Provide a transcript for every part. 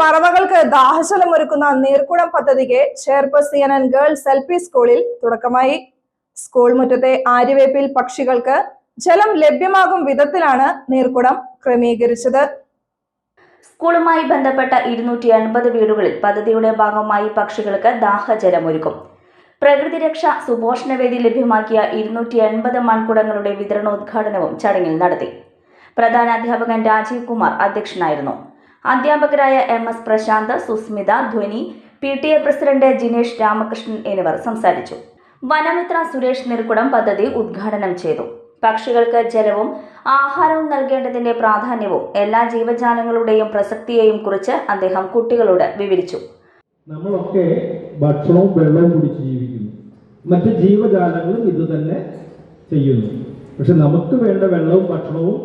പറവകൾക്ക് ദാഹജലം ഒരുക്കുന്ന നീർക്കുടം പദ്ധതിക്ക് ചെയർപേഴ്സൺ ഗേൾസ് എൽ പി സ്കൂളിൽ തുടക്കമായി. സ്കൂൾ മുറ്റത്തെ ആര്യവേപ്പിൽ പക്ഷികൾക്ക് ജലം ലഭ്യമാകും വിധത്തിലാണ് നീർക്കുടം ക്രമീകരിച്ചത്. സ്കൂളുമായി ബന്ധപ്പെട്ട ഇരുന്നൂറ്റി എൺപത് വീടുകളിൽ പദ്ധതിയുടെ ഭാഗമായി പക്ഷികൾക്ക് ദാഹജലം ഒരുക്കും. പ്രകൃതി രക്ഷ സുപോഷണവേദി ലഭ്യമാക്കിയ ഇരുന്നൂറ്റി എൺപത് മൺകുടങ്ങളുടെ വിതരണോദ്ഘാടനവും ചടങ്ങിൽ നടത്തി. പ്രധാന അധ്യാപകൻ രാജീവ് കുമാർ അധ്യക്ഷനായിരുന്നു. അധ്യാപകരായ M S Prashanth Susmitha Dhwani P T A president Jinesh Ramakrishnan എന്നിവർ സംസാരിച്ചു. വനമിത്ര സുരേഷ് നിർകുടം പദ്ധതി ഉദ്ഘാടനം ചെയ്തു. പക്ഷികൾക്ക് ജലവും ആഹാരവും നൽകേണ്ടതിന്റെ പ്രാധാന്യവും എല്ലാ ജീവജാലങ്ങളുടെയും പ്രസക്തിയെയും കുറിച്ച് അദ്ദേഹം കുട്ടികളോട് വിവരിച്ചു. നമ്മളൊക്കെ ഭക്ഷണവും വെള്ളവും കുടിച്ച് ജീവിക്കുന്നു. മറ്റ് ജീവജാലങ്ങളും ഇത് തന്നെ ചെയ്യുന്നു. പക്ഷെ നമുക്ക് വേണ്ട വെള്ളവും ഭക്ഷണവും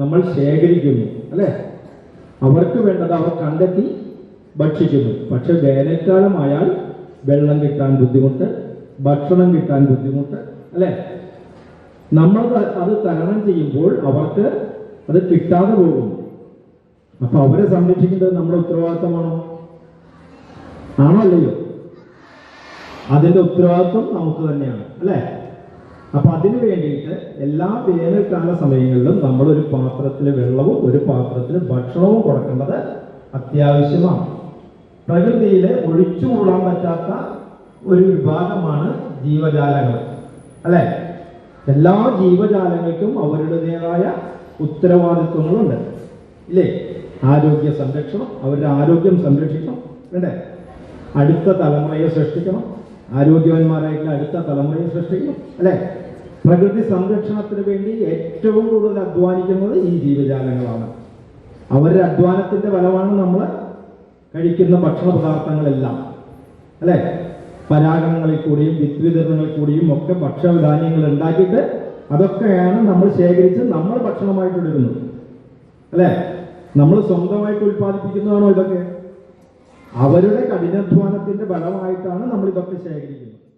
നമ്മൾ ശേഖരിക്കുന്നു അല്ലേ? അവർക്ക് വേണ്ടത് അവർ കണ്ടെത്തി ഭക്ഷിക്കുന്നു. പക്ഷെ വേനൽക്കാലമായാൽ വെള്ളം കിട്ടാൻ ബുദ്ധിമുട്ട് ഭക്ഷണം കിട്ടാൻ ബുദ്ധിമുട്ട് അല്ലെ? നമ്മൾ അത് തരണം ചെയ്യുമ്പോൾ അവർക്ക് അത് കിട്ടാതെ പോകുന്നു അപ്പൊ അവരെ സംരക്ഷിക്കേണ്ടത് നമ്മുടെ ഉത്തരവാദിത്തമാണോ ആണോ അല്ലയോ? അതിന്റെ ഉത്തരവാദിത്വം നമുക്ക് തന്നെയാണ് അല്ലേ? അപ്പൊ അതിനു വേണ്ടിയിട്ട് എല്ലാ വേനൽക്കാല സമയങ്ങളിലും നമ്മൾ ഒരു പാത്രത്തിൽ വെള്ളവും ഒരു പാത്രത്തിൽ ഭക്ഷണവും കൊടുക്കേണ്ടത് അത്യാവശ്യമാണ്. പ്രകൃതിയിൽ ഒഴിച്ചുകൂടാൻ പറ്റാത്ത ഒരു വിഭാഗമാണ് ജീവജാലങ്ങൾ. അല്ലെ? എല്ലാ ജീവജാലങ്ങൾക്കും അവരുടേതായ ഉത്തരവാദിത്വങ്ങളുണ്ട്. ഇല്ലേ? ആരോഗ്യ സംരക്ഷണം അവരുടെ ആരോഗ്യം സംരക്ഷിക്കണം. വേണ്ടേ അടുത്ത തലമുറയെ സൃഷ്ടിക്കണം. ആരോഗ്യവാന്മാരായിട്ടുള്ള അടുത്ത തലമുറയെ സൃഷ്ടിക്കണം അല്ലേ? പ്രകൃതി സംരക്ഷണത്തിന് വേണ്ടി ഏറ്റവും കൂടുതൽ അധ്വാനിക്കുന്നത് ഈ ജീവജാലങ്ങളാണ്. അവരുടെ അധ്വാനത്തിന്റെ ഫലമാണ് നമ്മൾ കഴിക്കുന്ന ഭക്ഷണ പദാർത്ഥങ്ങളെല്ലാം അല്ലേ? പരാഗണങ്ങളിൽ കൂടിയും വിത്വിതരണങ്ങളിൽ കൂടിയും ഒക്കെ ഭക്ഷ്യധാന്യങ്ങൾ ഉണ്ടാക്കിയിട്ട് അതൊക്കെയാണ് നമ്മൾ ശേഖരിച്ച് നമ്മൾ ഭക്ഷണമായിട്ട് എടുക്കുന്നത് അല്ലേ? നമ്മൾ സ്വന്തമായിട്ട് ഉൽപ്പാദിപ്പിക്കുന്നതാണോ ഇതൊക്കെ? അവരുടെ കഠിനാധ്വാനത്തിന്റെ ഫലമായിട്ടാണ് നമ്മൾ ഇതൊക്കെ ശേഖരിക്കുന്നത്.